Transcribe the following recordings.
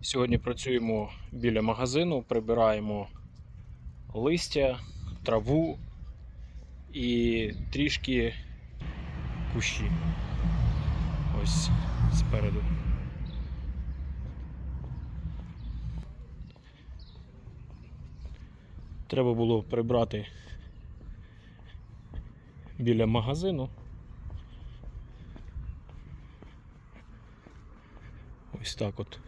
Сьогодні працюємо біля магазину, прибираємо листя, траву і трішки кущі. Ось спереду. Треба було прибрати біля магазину. Ось так от.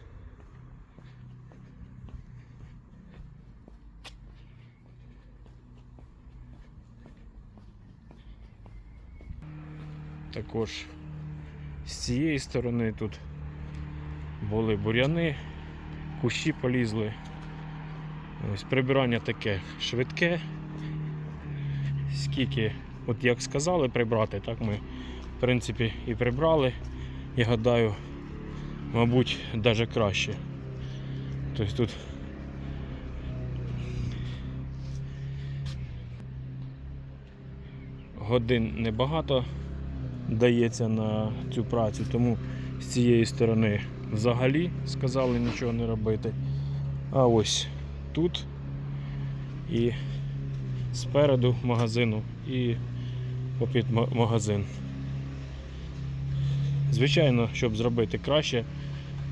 Також з цієї сторони тут були буряни, кущі полізли. Ось прибирання таке швидке. Скільки, от як сказали прибрати, так ми в принципі і прибрали. Я гадаю, мабуть, навіть краще. Тобто тут годин небагато дається на цю працю, тому з цієї сторони взагалі сказали нічого не робити. А ось тут і спереду магазину і попід магазин. Звичайно, щоб зробити краще,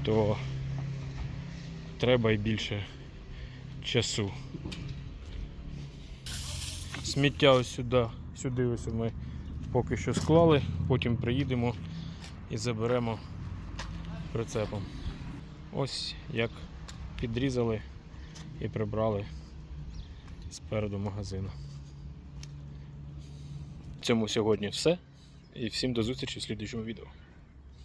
то треба і більше часу. Сміття ось сюди, сюди ось ми поки що склали, потім приїдемо і заберемо прицепом. Ось як підрізали і прибрали спереду магазину. В цьому сьогодні все. І всім до зустрічі в слідчому відео.